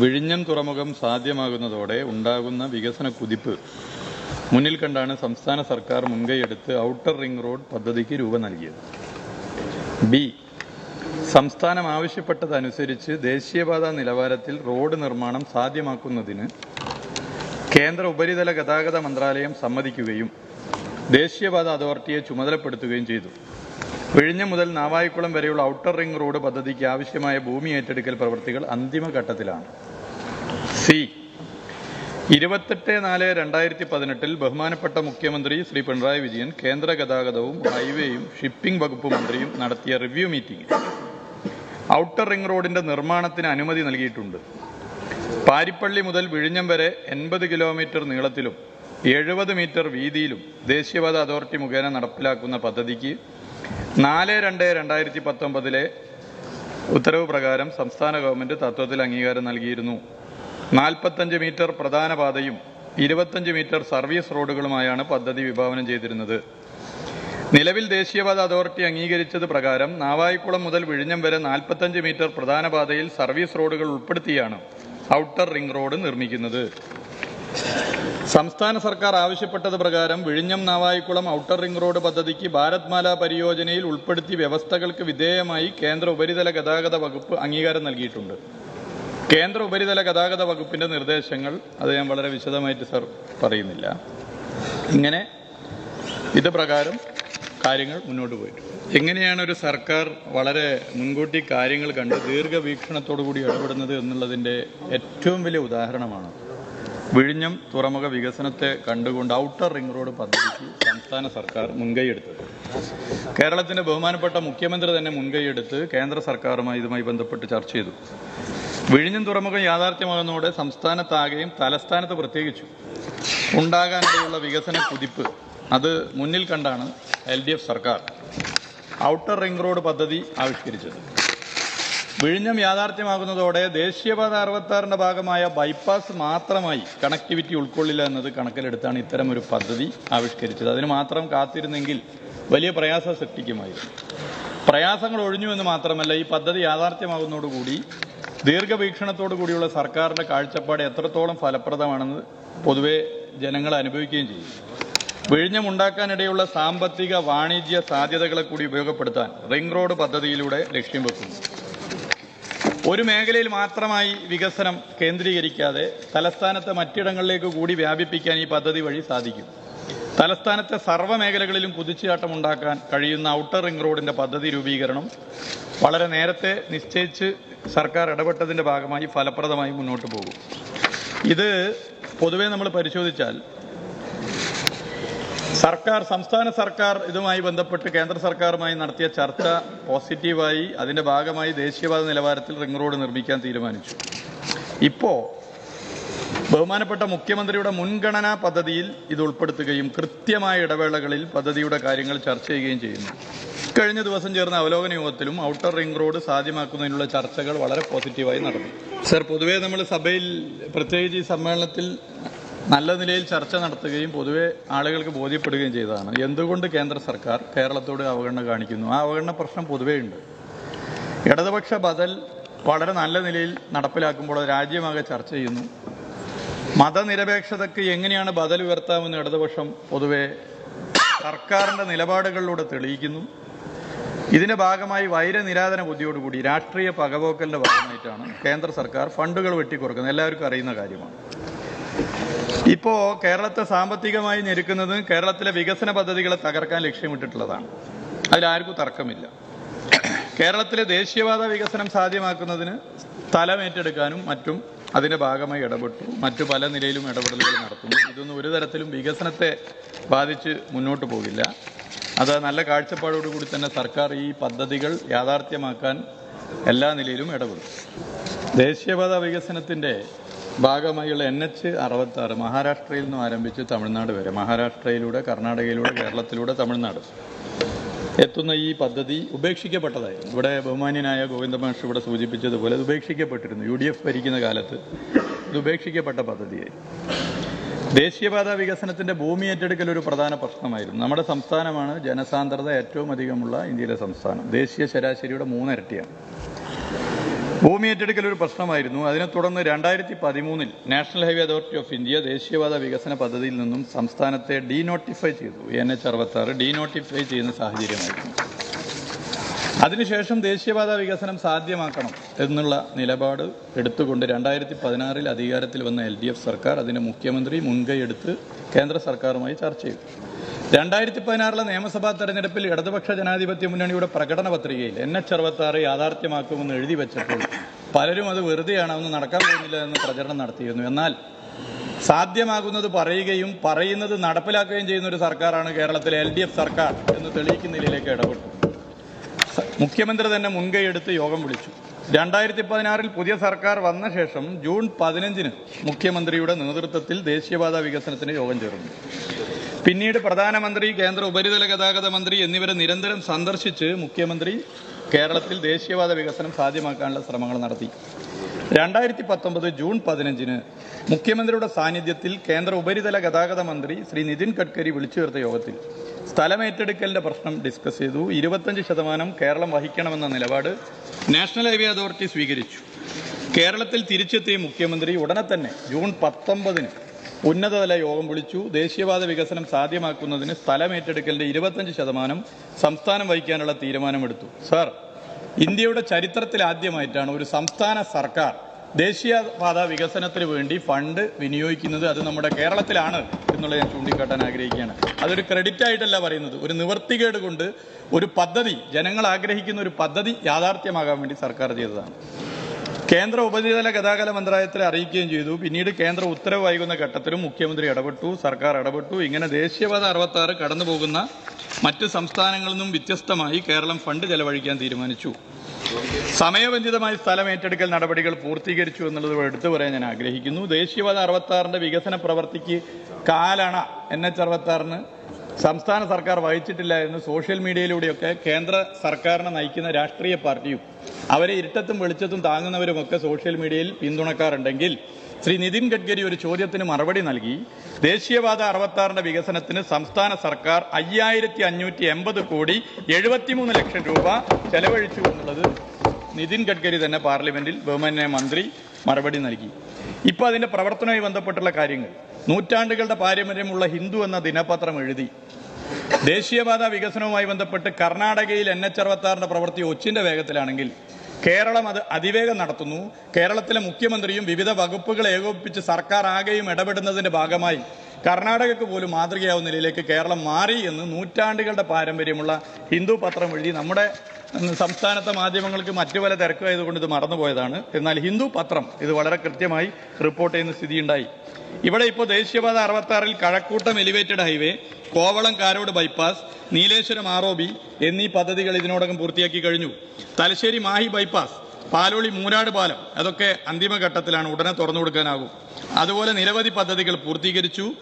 വിഴിഞ്ഞം തുറമുഖം സാധ്യമാകുന്നതോടെ ഉണ്ടാകുന്ന വികസന കുതിപ്പ് മുന്നിൽ കണ്ടാണ് സംസ്ഥാന സർക്കാർ മുൻകൈയെടുത്ത് ഔട്ടർ റിംഗ് റോഡ് പദ്ധതിക്ക് രൂപം നൽകിയത്. ബി. സംസ്ഥാനം ആവശ്യപ്പെട്ടതനുസരിച്ച് ദേശീയപാത നിലവാരത്തിൽ റോഡ് നിർമ്മാണം സാധ്യമാക്കുന്നതിന് കേന്ദ്ര ഉപരിതല ഗതാഗത മന്ത്രാലയം സമ്മതിക്കുകയും ദേശീയപാത അതോറിറ്റിയെ ചുമതലപ്പെടുത്തുകയും ചെയ്തു. വിഴിഞ്ഞം മുതൽ നാവായിക്കുളം വരെയുള്ള ഔട്ടർ റിംഗ് റോഡ് പദ്ധതിക്ക് ആവശ്യമായ ഭൂമി ഏറ്റെടുക്കൽ പ്രവൃത്തികൾ അന്തിമഘട്ടത്തിലാണ് സി. ഇരുപത്തെട്ട് നാല് രണ്ടായിരത്തി പതിനെട്ടിൽ ബഹുമാനപ്പെട്ട മുഖ്യമന്ത്രി ശ്രീ പിണറായി വിജയൻ കേന്ദ്ര ഗതാഗതവും ഹൈവേയും ഷിപ്പിംഗ് വകുപ്പ് മന്ത്രിയും നടത്തിയ റിവ്യൂ മീറ്റിംഗിൽ ഔട്ടർ റിംഗ് റോഡിന്റെ നിർമ്മാണത്തിന് അനുമതി നൽകിയിട്ടുണ്ട്. പാരിപ്പള്ളി മുതൽ വിഴിഞ്ഞം വരെ എൺപത് കിലോമീറ്റർ നീളത്തിലും എഴുപത് മീറ്റർ വീതിയിലും ദേശീയപാത അതോറിറ്റി മുഖേന നടപ്പിലാക്കുന്ന പദ്ധതിക്ക് നാല് രണ്ട് രണ്ടായിരത്തി പത്തൊമ്പതിലെ ഉത്തരവ് പ്രകാരം സംസ്ഥാന ഗവൺമെന്റ് തത്വത്തിൽ അംഗീകാരം നൽകിയിരുന്നു. നാൽപ്പത്തഞ്ച് മീറ്റർ പ്രധാന പാതയും ഇരുപത്തഞ്ച് മീറ്റർ സർവീസ് റോഡുകളുമായാണ് പദ്ധതി വിഭാവനം ചെയ്തിരുന്നത്. നിലവിൽ ദേശീയപാത അതോറിറ്റി അംഗീകരിച്ചത് പ്രകാരം നാവായിക്കുളം മുതൽ വിഴിഞ്ഞം വരെ നാൽപ്പത്തഞ്ച് മീറ്റർ പ്രധാന പാതയിൽ സർവീസ് റോഡുകൾ ഉൾപ്പെടുത്തിയാണ് ഔട്ടർ റിംഗ് റോഡ് നിർമ്മിക്കുന്നത്. സംസ്ഥാന സർക്കാർ ആവശ്യപ്പെട്ടത് പ്രകാരം വിഴിഞ്ഞം നാവായിക്കുളം ഔട്ടർ റിംഗ് റോഡ് പദ്ധതിക്ക് ഭാരത്മാല പരിയോജനയിൽ ഉൾപ്പെടുത്തി വ്യവസ്ഥകൾക്ക് വിധേയമായി കേന്ദ്ര ഉപരിതല ഗതാഗത വകുപ്പ് അംഗീകാരം നൽകിയിട്ടുണ്ട്. കേന്ദ്ര ഉപരിതല ഗതാഗത വകുപ്പിന്റെ നിർദ്ദേശങ്ങൾ അത് ഞാൻ വളരെ വിശദമായിട്ട് സർ പറയുന്നില്ല. ഇങ്ങനെ ഇത് പ്രകാരം കാര്യങ്ങൾ മുന്നോട്ട് പോയിട്ടുണ്ട്. എങ്ങനെയാണ് ഒരു സർക്കാർ വളരെ മുൻകൂട്ടി കാര്യങ്ങൾ കണ്ട് ദീർഘവീക്ഷണത്തോടു കൂടി ഇടപെടുന്നത് എന്നുള്ളതിന്റെ ഏറ്റവും വലിയ ഉദാഹരണമാണ്. വിഴിഞ്ഞം തുറമുഖ വികസനത്തെ കണ്ടുകൊണ്ട് ഔട്ടർ റിംഗ് റോഡ് പദ്ധതിക്ക് സംസ്ഥാന സർക്കാർ മുൻകൈയെടുത്തത്. കേരളത്തിന്റെ ബഹുമാനപ്പെട്ട മുഖ്യമന്ത്രി തന്നെ മുൻകൈയെടുത്ത് കേന്ദ്ര സർക്കാരുമായി ഇതുമായി ബന്ധപ്പെട്ട് ചർച്ച ചെയ്തു. വിഴിഞ്ഞം തുറമുഖം യാഥാർത്ഥ്യമാകുന്നതോടെ സംസ്ഥാനത്താകെയും തലസ്ഥാനത്ത് പ്രത്യേകിച്ചു ഉണ്ടാകാനിടയുള്ള വികസന കുതിപ്പ് അത് മുന്നിൽ കണ്ടാണ് എൽ സർക്കാർ ഔട്ടർ റിംഗ് റോഡ് പദ്ധതി ആവിഷ്കരിച്ചത്. വിഴിഞ്ഞം യാഥാർത്ഥ്യമാകുന്നതോടെ ദേശീയപാത അറുപത്താറിന്റെ ഭാഗമായ ബൈപ്പാസ് മാത്രമായി കണക്ടിവിറ്റി ഉൾക്കൊള്ളില്ല എന്നത് കണക്കിലെടുത്താണ് ഇത്തരം ഒരു പദ്ധതി ആവിഷ്കരിച്ചത്. അതിന് മാത്രം കാത്തിരുന്നെങ്കിൽ വലിയ പ്രയാസം സൃഷ്ടിക്കുമായിരുന്നു. പ്രയാസങ്ങൾ ഒഴിഞ്ഞു എന്ന് മാത്രമല്ല ഈ പദ്ധതി യാഥാർത്ഥ്യമാകുന്നതോടുകൂടി ദീർഘവീക്ഷണത്തോടു കൂടിയുള്ള സർക്കാരിന്റെ കാഴ്ചപ്പാട് എത്രത്തോളം ഫലപ്രദമാണെന്ന് പൊതുവെ ജനങ്ങൾ അനുഭവിക്കുകയും ചെയ്യും. വിഴിഞ്ഞം ഉണ്ടാക്കാനിടയുള്ള സാമ്പത്തിക വാണിജ്യ സാധ്യതകളെ കൂടി ഉപയോഗപ്പെടുത്താൻ റിംഗ് റോഡ് പദ്ധതിയിലൂടെ ലക്ഷ്യം വെക്കുന്നു. ഒരു മേഖലയിൽ മാത്രമായി വികസനം കേന്ദ്രീകരിക്കാതെ തലസ്ഥാനത്തെ മറ്റിടങ്ങളിലേക്ക് കൂടി വ്യാപിപ്പിക്കാൻ ഈ പദ്ധതി വഴി സാധിക്കും. തലസ്ഥാനത്തെ സർവ മേഖലകളിലും കുതിച്ചുചാട്ടം ഉണ്ടാക്കാൻ കഴിയുന്ന ഔട്ടർ റിംഗ് റോഡിന്റെ പദ്ധതി രൂപീകരണം വളരെ നേരത്തെ നിശ്ചയിച്ച് സർക്കാർ ഇടപെട്ടതിന്റെ ഭാഗമായി ഫലപ്രദമായി മുന്നോട്ട് പോകും. ഇത് പൊതുവെ നമ്മൾ പരിശോധിച്ചാൽ സർക്കാർ സംസ്ഥാന സർക്കാർ ഇതുമായി ബന്ധപ്പെട്ട് കേന്ദ്ര സർക്കാരുമായി നടത്തിയ ചർച്ച പോസിറ്റീവായി അതിന്റെ ഭാഗമായി ദേശീയപാത നിലവാരത്തിൽ റിംഗ് റോഡ് നിർമ്മിക്കാൻ തീരുമാനിച്ചു. ഇപ്പോൾ ബഹുമാനപ്പെട്ട മുഖ്യമന്ത്രിയുടെ മുൻഗണനാ പദ്ധതിയിൽ ഇത് ഉൾപ്പെടുത്തുകയും കൃത്യമായ ഇടവേളകളിൽ പദ്ധതിയുടെ കാര്യങ്ങൾ ചർച്ച ചെയ്യുകയും ചെയ്യുന്നു. കഴിഞ്ഞ ദിവസം ചേർന്ന അവലോകന യോഗത്തിലും ഔട്ടർ റിംഗ് റോഡ് സാധ്യമാക്കുന്നതിനുള്ള ചർച്ചകൾ വളരെ പോസിറ്റീവായി നടന്നു. സർ പൊതുവേ നമ്മൾ സഭയിൽ പ്രത്യേകിച്ച് ഈ സമ്മേളനത്തിൽ നല്ല നിലയിൽ ചർച്ച നടത്തുകയും പൊതുവെ ആളുകൾക്ക് ബോധ്യപ്പെടുകയും ചെയ്തതാണ്. എന്തുകൊണ്ട് കേന്ദ്ര സർക്കാർ കേരളത്തോട് അവഗണന കാണിക്കുന്നു? ആ അവഗണന പ്രശ്നം പൊതുവേ ഉണ്ട്. ഇടതുപക്ഷ ബദൽ വളരെ നല്ല നിലയിൽ നടപ്പിലാക്കുമ്പോൾ രാജ്യമാകെ ചർച്ച ചെയ്യുന്നു. മതനിരപേക്ഷതയ്ക്ക് എങ്ങനെയാണ് ബദൽ ഉയർത്താമെന്ന് ഇടതുപക്ഷം പൊതുവെ സർക്കാരിന്റെ നിലപാടുകളിലൂടെ തെളിയിക്കുന്നു. ഇതിന്റെ ഭാഗമായി വൈരനിരാധന ബുദ്ധിയോടുകൂടി രാഷ്ട്രീയ പകപോക്കലിന്റെ ഭാഗമായിട്ടാണ് കേന്ദ്ര സർക്കാർ ഫണ്ടുകൾ വെട്ടിക്കുറക്കുന്നത്. എല്ലാവർക്കും അറിയുന്ന കാര്യമാണ്. ഇപ്പോ കേരളത്തെ സാമ്പത്തികമായി ഞെരുക്കുന്നത് കേരളത്തിലെ വികസന പദ്ധതികളെ തകർക്കാൻ ലക്ഷ്യമിട്ടിട്ടുള്ളതാണ്. അതിലാർക്കും തർക്കമില്ല. കേരളത്തിലെ ദേശീയവാദ വികസനം സാധ്യമാക്കുന്നതിന് സ്ഥലമേറ്റെടുക്കാനും മറ്റും അതിന്റെ ഭാഗമായി ഇടപെട്ടു. മറ്റു പല നിലയിലും ഇടപെടലുകൾ നടത്തുന്നു. ഇതൊന്നും ഒരു തരത്തിലും വികസനത്തെ ബാധിച്ച് മുന്നോട്ട് പോകില്ല. അത് നല്ല കാഴ്ചപ്പാടോടുകൂടി തന്നെ സർക്കാർ ഈ പദ്ധതികൾ യാഥാർത്ഥ്യമാക്കാൻ എല്ലാ നിലയിലും ഇടപെടും. ദേശീയപാത വികസനത്തിന്റെ ഭാഗമായുള്ള എൻ എച്ച് അറുപത്തി ആറ് മഹാരാഷ്ട്രയിൽ നിന്നും ആരംഭിച്ച് തമിഴ്നാട് വരെ. മഹാരാഷ്ട്രയിലൂടെ കർണാടകയിലൂടെ കേരളത്തിലൂടെ തമിഴ്നാട് എത്തുന്ന ഈ പദ്ധതി ഉപേക്ഷിക്കപ്പെട്ടതായിരുന്നു. ഇവിടെ ബഹുമാന്യനായ ഗോവിന്ദ മാഷ് ഇവിടെ സൂചിപ്പിച്ചതുപോലെ ഇത് ഉപേക്ഷിക്കപ്പെട്ടിരുന്നു. യു ഡി എഫ് ഭരിക്കുന്ന കാലത്ത് ഇത് ഉപേക്ഷിക്കപ്പെട്ട പദ്ധതിയായി ദേശീയപാത വികസനത്തിന്റെ ഭൂമി ഏറ്റെടുക്കൽ ഒരു പ്രധാന പ്രശ്നമായിരുന്നു. നമ്മുടെ സംസ്ഥാനമാണ് ജനസാന്ദ്രത ഏറ്റവും അധികമുള്ള ഇന്ത്യയിലെ സംസ്ഥാനം. ദേശീയ ശരാശരിയുടെ മൂന്നിരട്ടിയാണ്. ഭൂമി ഏറ്റെടുക്കൽ ഒരു പ്രശ്നമായിരുന്നു. അതിനെ തുടർന്ന് രണ്ടായിരത്തി പതിമൂന്നിൽ National Highway Authority of India ദേശീയപാത വികസന പദ്ധതിയിൽ നിന്നും സംസ്ഥാനത്തെ ഡി ഡീനോട്ടിഫൈ ചെയ്തു. എൻ എച്ച് അറുപത്താറ് ഡീനോട്ടിഫൈ ചെയ്യുന്ന സാഹചര്യമായിരുന്നു. അതിനുശേഷം ദേശീയപാത വികസനം സാധ്യമാക്കണം എന്നുള്ള നിലപാട് എടുത്തുകൊണ്ട് രണ്ടായിരത്തി പതിനാറിൽ അധികാരത്തിൽ വന്ന എൽ ഡി എഫ് സർക്കാർ അതിന് മുഖ്യമന്ത്രി മുൻകൈയെടുത്ത് കേന്ദ്ര സർക്കാരുമായി ചർച്ച ചെയ്തു. രണ്ടായിരത്തി പതിനാറിലെ നിയമസഭാ തെരഞ്ഞെടുപ്പിൽ ഇടതുപക്ഷ ജനാധിപത്യ മുന്നണിയുടെ പ്രകടന പത്രികയിൽ എൻ എച്ച് അറുപത്താറ് യാഥാർത്ഥ്യമാക്കുമെന്ന് എഴുതി വെച്ചപ്പോൾ പലരും അത് വെറുതെയാണ് അതൊന്നും നടക്കാൻ പോകുന്നില്ല എന്ന് പ്രചരണം നടത്തിയിരുന്നു. എന്നാൽ സാധ്യമാകുന്നത് പറയുകയും പറയുന്നത് നടപ്പിലാക്കുകയും ചെയ്യുന്ന ഒരു സർക്കാരാണ് കേരളത്തിലെ എൽ ഡി എഫ് സർക്കാർ എന്ന് തെളിയിക്കുന്നതിലേക്ക് ഇടപെട്ടു. മുഖ്യമന്ത്രി തന്നെ മുൻകൈയെടുത്ത് യോഗം വിളിച്ചു. രണ്ടായിരത്തി പതിനാറിൽ പുതിയ സർക്കാർ വന്ന ശേഷം ജൂൺ പതിനഞ്ചിന് മുഖ്യമന്ത്രിയുടെ നേതൃത്വത്തിൽ ദേശീയപാത വികസനത്തിന് യോഗം ചേർന്നു. പിന്നീട് പ്രധാനമന്ത്രി കേന്ദ്ര ഉപരിതല ഗതാഗത മന്ത്രി എന്നിവരെ നിരന്തരം സന്ദർശിച്ച് മുഖ്യമന്ത്രി കേരളത്തിൽ ദേശീയവാദ വികസനം സാധ്യമാക്കാനുള്ള ശ്രമങ്ങൾ നടത്തി. രണ്ടായിരത്തി പത്തൊമ്പത് ജൂൺ പതിനഞ്ചിന് മുഖ്യമന്ത്രിയുടെ സാന്നിധ്യത്തിൽ കേന്ദ്ര ഉപരിതല ഗതാഗത മന്ത്രി ശ്രീ നിതിൻ ഗഡ്കരി വിളിച്ചു ചേർത്ത യോഗത്തിൽ സ്ഥലമേറ്റെടുക്കലിന്റെ പ്രശ്നം ഡിസ്കസ് ചെയ്തു. ഇരുപത്തഞ്ച് ശതമാനം കേരളം വഹിക്കണമെന്ന നിലപാട് നാഷണൽ ഹൈവേ അതോറിറ്റി സ്വീകരിച്ചു. കേരളത്തിൽ തിരിച്ചെത്തിയ മുഖ്യമന്ത്രി ഉടനെ തന്നെ ജൂൺ പത്തൊമ്പതിന് ഉന്നതതല യോഗം വിളിച്ചു. ദേശീയവാദ വികസനം സാധ്യമാക്കുന്നതിന് സ്ഥലമേറ്റെടുക്കലിന്റെ ഇരുപത്തഞ്ച് ശതമാനം സംസ്ഥാനം വഹിക്കാനുള്ള തീരുമാനമെടുത്തു. സർ ഇന്ത്യയുടെ ചരിത്രത്തിൽ ആദ്യമായിട്ടാണ് ഒരു സംസ്ഥാന സർക്കാർ ദേശീയപാത വികസനത്തിന് വേണ്ടി ഫണ്ട് വിനിയോഗിക്കുന്നത് അത് നമ്മുടെ കേരളത്തിലാണ് എന്നുള്ളത് ഞാൻ ചൂണ്ടിക്കാട്ടാൻ ആഗ്രഹിക്കുകയാണ്. അതൊരു ക്രെഡിറ്റ് ആയിട്ടല്ല പറയുന്നത്. ഒരു നിവർത്തികേട് കൊണ്ട് ഒരു പദ്ധതി ജനങ്ങൾ ആഗ്രഹിക്കുന്ന ഒരു പദ്ധതി യാഥാർത്ഥ്യമാകാൻ വേണ്ടി സർക്കാർ ചെയ്തതാണ്. കേന്ദ്ര ഉപരിതല ഗതാഗത മന്ത്രാലയത്തെ അറിയിക്കുകയും ചെയ്തു. പിന്നീട് കേന്ദ്ര ഉത്തരവ് വൈകുന്ന ഘട്ടത്തിലും മുഖ്യമന്ത്രി ഇടപെട്ടു സർക്കാർ ഇടപെട്ടു. ഇങ്ങനെ ദേശീയപാത അറുപത്തി ആറ് കടന്നു മറ്റ് സംസ്ഥാനങ്ങളിൽ നിന്നും വ്യത്യസ്തമായി കേരളം ഫണ്ട് ചെലവഴിക്കാൻ തീരുമാനിച്ചു. സമയബന്ധിതമായി സ്ഥലം ഏറ്റെടുക്കൽ നടപടികൾ പൂർത്തീകരിച്ചു എന്നുള്ളത് എടുത്തു പറയാൻ ഞാൻ ആഗ്രഹിക്കുന്നു. ദേശീയപാത അറുപത്തി ആറിന്റെ വികസന പ്രവർത്തിക്ക് കാലണ എൻ എച്ച് അറുപത്തി ആറിന് സംസ്ഥാന സർക്കാർ വഹിച്ചിട്ടില്ല എന്ന് സോഷ്യൽ മീഡിയയിലൂടെയൊക്കെ കേന്ദ്ര സർക്കാരിനെ നയിക്കുന്ന രാഷ്ട്രീയ പാർട്ടിയും അവരെ ഇരുട്ടത്തും വെളിച്ചത്തും താങ്ങുന്നവരുമൊക്കെ സോഷ്യൽ മീഡിയയിൽ പിന്തുണക്കാറുണ്ടെങ്കിൽ ശ്രീ നിതിൻ ഗഡ്കരി ഒരു ചോദ്യത്തിന് മറുപടി നൽകി ദേശീയപാത അറുപത്താറിന്റെ വികസനത്തിന് സംസ്ഥാന സർക്കാർ അയ്യായിരത്തി അഞ്ഞൂറ്റി എൺപത് കോടി എഴുപത്തിമൂന്ന് ലക്ഷം രൂപ ചെലവഴിച്ചു എന്നുള്ളത് നിതിൻ ഗഡ്കരി തന്നെ പാർലമെന്റിൽ ബഹുമാന്യ മന്ത്രി മറുപടി നൽകി. ഇപ്പോൾ അതിന്റെ പ്രവർത്തനവുമായി ബന്ധപ്പെട്ടുള്ള കാര്യങ്ങൾ. നൂറ്റാണ്ടുകളുടെ പാരമ്പര്യമുള്ള ഹിന്ദു എന്ന ദിനപത്രം എഴുതി ദേശീയപാത വികസനവുമായി ബന്ധപ്പെട്ട് കർണാടകയിൽ എൻ എച്ച് അറുപത്താറിന്റെ പ്രവൃത്തി ഒച്ചിന്റെ വേഗത്തിലാണെങ്കിൽ കേരളം അത് അതിവേഗം നടത്തുന്നു. കേരളത്തിലെ മുഖ്യമന്ത്രിയും വിവിധ വകുപ്പുകൾ ഏകോപിപ്പിച്ച് സർക്കാർ ആകെയും ഇടപെടുന്നതിന്റെ ഭാഗമായി കർണാടകക്ക് പോലും മാതൃകയാവുന്ന നിലയിലേക്ക് കേരളം മാറി എന്ന് നൂറ്റാണ്ടുകളുടെ പാരമ്പര്യമുള്ള ഹിന്ദു പത്രം എഴുതി നമ്മുടെ സംസ്ഥാനത്തെ മാധ്യമങ്ങൾക്ക് മറ്റു പല തിരക്കായതുകൊണ്ട് ഇത് മറന്നുപോയതാണ്. എന്നാൽ ഹിന്ദു പത്രം ഇത് വളരെ കൃത്യമായി റിപ്പോർട്ട് ചെയ്യുന്ന സ്ഥിതിയുണ്ടായി. ഇവിടെ ഇപ്പോൾ ദേശീയപാത അറുപത്താറിൽ Kazhakkoottam elevated highway Kovalam Karode bypass Nileshwaram R O B എന്നീ പദ്ധതികൾ ഇതിനോടകം പൂർത്തിയാക്കി കഴിഞ്ഞു. തലശ്ശേരി മാഹി ബൈപ്പാസ് പാലോളി മൂരാട് പാലം അതൊക്കെ അന്തിമഘട്ടത്തിലാണ് ഉടനെ തുറന്നു കൊടുക്കാനാകും. അതുപോലെ നിരവധി പദ്ധതികൾ പൂർത്തീകരിച്ചു.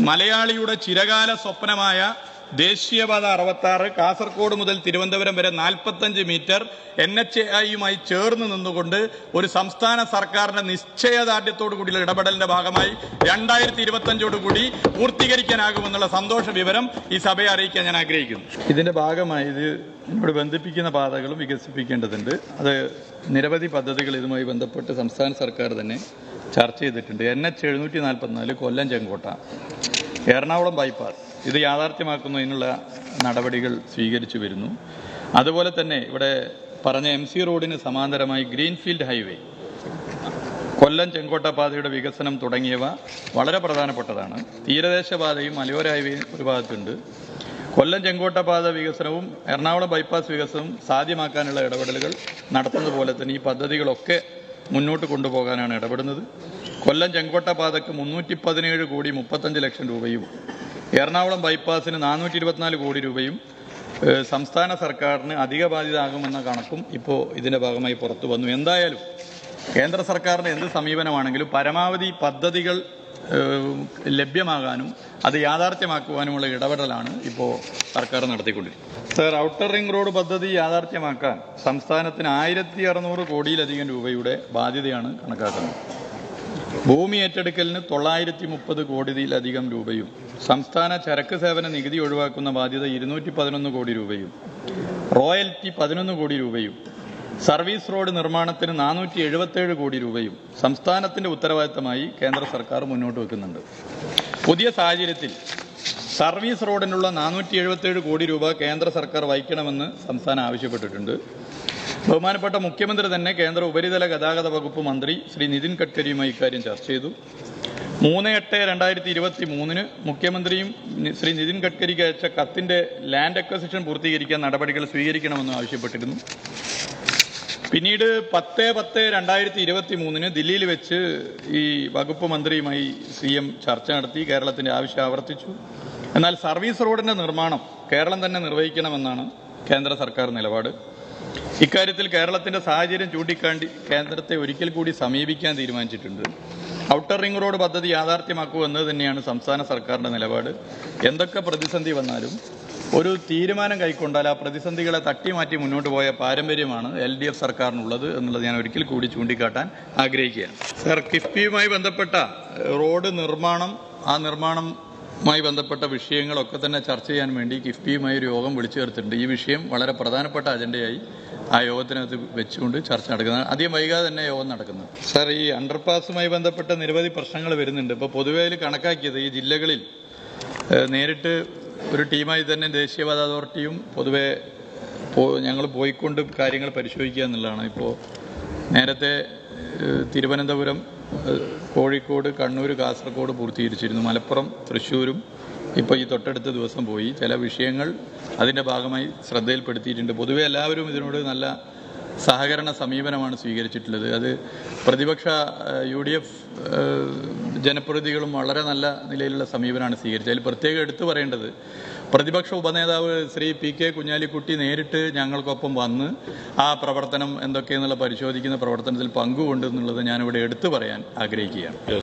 മലയാളിയുടെ ചിരകാല സ്വപ്നമായ ദേശീയപാത അറുപത്തി ആറ് കാസർഗോഡ് മുതൽ തിരുവനന്തപുരം വരെ നാൽപ്പത്തഞ്ച് മീറ്റർ എൻ എച്ച് ഐയുമായി ചേർന്ന് നിന്നുകൊണ്ട് ഒരു സംസ്ഥാന സർക്കാരിന്റെ നിശ്ചയദാർഢ്യത്തോടു കൂടിയുള്ള ഇടപെടലിന്റെ ഭാഗമായി രണ്ടായിരത്തി ഇരുപത്തഞ്ചോടു കൂടി പൂർത്തീകരിക്കാനാകുമെന്നുള്ള സന്തോഷ വിവരം ഈ സഭയെ അറിയിക്കാൻ ഞാൻ ആഗ്രഹിക്കുന്നു. ഇതിന്റെ ഭാഗമായി ഇത് ഇവിടെ ബന്ധിപ്പിക്കുന്ന പാതകളും വികസിപ്പിക്കേണ്ടതുണ്ട്. അത് നിരവധി പദ്ധതികൾ ഇതുമായി ബന്ധപ്പെട്ട് സംസ്ഥാന സർക്കാർ തന്നെ ചർച്ച ചെയ്തിട്ടുണ്ട്. എൻ എച്ച് എഴുന്നൂറ്റി നാൽപ്പത്തിനാല് കൊല്ലം ചെങ്കോട്ട എറണാകുളം ബൈപ്പാസ് ഇത് യാഥാർത്ഥ്യമാക്കുന്നതിനുള്ള നടപടികൾ സ്വീകരിച്ചു വരുന്നു. അതുപോലെ തന്നെ ഇവിടെ പറഞ്ഞ എം സി റോഡിന് സമാന്തരമായി ഗ്രീൻഫീൽഡ് ഹൈവേ കൊല്ലം ചെങ്കോട്ട പാതയുടെ വികസനം തുടങ്ങിയവ വളരെ പ്രധാനപ്പെട്ടതാണ്. തീരദേശ പാതയും മലയോര ഹൈവേയും ഒരു ഭാഗത്തുണ്ട്. കൊല്ലം ചെങ്കോട്ട പാത വികസനവും എറണാകുളം ബൈപ്പാസ് വികസനവും സാധ്യമാക്കാനുള്ള ഇടപെടലുകൾ നടത്തുന്നത് പോലെ തന്നെ ഈ പദ്ധതികളൊക്കെ മുന്നോട്ട് കൊണ്ടുപോകാനാണ് ഇടപെടുന്നത്. കൊല്ലം ചെങ്കോട്ട പാതയ്ക്ക് മുന്നൂറ്റി പതിനേഴ് കോടി മുപ്പത്തഞ്ച് ലക്ഷം രൂപയും എറണാകുളം ബൈപ്പാസിന് നാനൂറ്റി ഇരുപത്തിനാല് കോടി രൂപയും സംസ്ഥാന സർക്കാരിന് അധിക ബാധ്യത ആകുമെന്ന കണക്കും ഇപ്പോൾ ഇതിന്റെ ഭാഗമായി പുറത്തു വന്നു. എന്തായാലും കേന്ദ്ര സർക്കാരിന്റെ എന്ത് സമീപനമാണെങ്കിലും പരമാവധി പദ്ധതികൾ ലഭ്യമാകാനും അത് യാഥാർത്ഥ്യമാക്കുവാനുമുള്ള ഇടപെടലാണ് ഇപ്പോൾ സർക്കാർ നടത്തിക്കൊണ്ടിരിക്കുന്നത്. സർ ഔട്ടർ റിംഗ് റോഡ് പദ്ധതി യാഥാർത്ഥ്യമാക്കാൻ സംസ്ഥാനത്തിന് ആയിരത്തി അറുന്നൂറ് കോടിയിലധികം രൂപയുടെ ബാധ്യതയാണ് കണക്കാക്കുന്നത്. ഭൂമി ഏറ്റെടുക്കലിന് തൊള്ളായിരത്തി മുപ്പത് കോടിയിലധികം രൂപയും സംസ്ഥാന ചരക്ക് സേവന നികുതി ഒഴിവാക്കുന്ന ബാധ്യത ഇരുന്നൂറ്റി പതിനൊന്ന് കോടി രൂപയും റോയൽറ്റി പതിനൊന്ന് കോടി രൂപയും സർവീസ് റോഡ് നിർമ്മാണത്തിന് നാനൂറ്റി എഴുപത്തേഴ് കോടി രൂപയും സംസ്ഥാനത്തിന്റെ ഉത്തരവാദിത്തമായി കേന്ദ്ര സർക്കാർ മുന്നോട്ട് വെക്കുന്നുണ്ട്. പുതിയ സാഹചര്യത്തിൽ സർവീസ് റോഡിനുള്ള നാനൂറ്റി എഴുപത്തേഴ് കോടി രൂപ കേന്ദ്ര സർക്കാർ വഹിക്കണമെന്ന് സംസ്ഥാനം ആവശ്യപ്പെട്ടിട്ടുണ്ട്. ബഹുമാനപ്പെട്ട മുഖ്യമന്ത്രി തന്നെ കേന്ദ്ര ഉപരിതല ഗതാഗത വകുപ്പ് മന്ത്രി ശ്രീ നിതിൻ ഗഡ്കരിയുമായി ഇക്കാര്യം ചർച്ച ചെയ്തു. മൂന്ന് എട്ട് രണ്ടായിരത്തി ഇരുപത്തി മൂന്നിന് മുഖ്യമന്ത്രിയും ശ്രീ നിതിൻ ഗഡ്കരിക്ക് അയച്ച കത്തിന്റെ ലാൻഡ് അക്വസിഷൻ പൂർത്തീകരിക്കാൻ നടപടികൾ സ്വീകരിക്കണമെന്ന് ആവശ്യപ്പെട്ടിരുന്നു. പിന്നീട് പത്ത് പത്ത് രണ്ടായിരത്തി ഇരുപത്തി മൂന്നിന് ദില്ലിയിൽ വെച്ച് ഈ വകുപ്പ് മന്ത്രിയുമായി സി എം ചർച്ച നടത്തി കേരളത്തിന്റെ ആവശ്യം ആവർത്തിച്ചു. എന്നാൽ സർവീസ് റോഡിന്റെ നിർമ്മാണം കേരളം തന്നെ നിർവഹിക്കണമെന്നാണ് കേന്ദ്ര സർക്കാർ നിലപാട്. ഇക്കാര്യത്തിൽ കേരളത്തിന്റെ സാഹചര്യം ചൂണ്ടിക്കാണ്ടി കേന്ദ്രത്തെ ഒരിക്കൽ കൂടി സമീപിക്കാൻ തീരുമാനിച്ചിട്ടുണ്ട്. ഔട്ടർ റിംഗ് റോഡ് പദ്ധതി യാഥാർത്ഥ്യമാക്കൂ എന്നത് തന്നെയാണ് സംസ്ഥാന സർക്കാരിന്റെ നിലപാട്. എന്തൊക്കെ പ്രതിസന്ധി വന്നാലും ഒരു തീരുമാനം കൈക്കൊണ്ടാൽ ആ പ്രതിസന്ധികളെ തട്ടിമാറ്റി മുന്നോട്ട് പോയ പാരമ്പര്യമാണ് എൽ ഡി എഫ് സർക്കാരിനുള്ളത് എന്നുള്ളത് ഞാൻ ഒരിക്കൽ കൂടി ചൂണ്ടിക്കാട്ടാൻ ആഗ്രഹിക്കുകയാണ്. സർ കിഫ്ബിയുമായി ബന്ധപ്പെട്ട റോഡ് നിർമ്മാണം ആ നിർമ്മാണവുമായി ബന്ധപ്പെട്ട വിഷയങ്ങളൊക്കെ തന്നെ ചർച്ച ചെയ്യാൻ വേണ്ടി കിഫ്ബിയുമായി ഒരു യോഗം വിളിച്ചു ചേർത്തിട്ടുണ്ട്. ഈ വിഷയം വളരെ പ്രധാനപ്പെട്ട അജണ്ടയായി ആ യോഗത്തിനകത്ത് വെച്ചുകൊണ്ട് ചർച്ച നടക്കുന്നത്. അധികം വൈകാതെ തന്നെ യോഗം നടക്കുന്നത്. സാർ ഈ അണ്ടർപാസുമായി ബന്ധപ്പെട്ട നിരവധി പ്രശ്നങ്ങൾ വരുന്നുണ്ട്. ഇപ്പോൾ പൊതുവേ കണക്കാക്കിയത് ഈ ജില്ലകളിൽ നേരിട്ട് ഒരു ടീമായി തന്നെ ദേശീയപാത അതോറിറ്റിയും പൊതുവെ ഞങ്ങൾ പോയിക്കൊണ്ട് കാര്യങ്ങൾ പരിശോധിക്കുക എന്നുള്ളതാണ്. ഇപ്പോൾ നേരത്തെ തിരുവനന്തപുരം കോഴിക്കോട് കണ്ണൂർ കാസർഗോഡ് പൂർത്തീകരിച്ചിരുന്നു. മലപ്പുറം തൃശ്ശൂരും ഇപ്പോൾ ഈ തൊട്ടടുത്ത ദിവസം പോയി. ചില വിഷയങ്ങൾ അതിന്റെ ഭാഗമായി ശ്രദ്ധയിൽപ്പെടുത്തിയിട്ടുണ്ട്. പൊതുവെ എല്ലാവരും ഇതിനോട് നല്ല സഹകരണ സമീപനമാണ് സ്വീകരിച്ചിട്ടുള്ളത്. അത് പ്രതിപക്ഷ യു ഡി എഫ് ജനപ്രതിനിധികളും വളരെ നല്ല നിലയിലുള്ള സമീപനമാണ് സ്വീകരിച്ചത്. അതിൽ പ്രത്യേകം എടുത്തു പറയേണ്ടത് പ്രതിപക്ഷ ഉപനേതാവ് ശ്രീ പി കെ കുഞ്ഞാലിക്കുട്ടി നേരിട്ട് ഞങ്ങൾക്കൊപ്പം വന്ന് ആ പ്രവർത്തനം എന്തൊക്കെയെന്നുള്ള പരിശോധിക്കുന്ന പ്രവർത്തനത്തിൽ പങ്കുകൊണ്ടെന്നുള്ളത് ഞാനിവിടെ എടുത്തു പറയാൻ ആഗ്രഹിക്കുകയാണ്.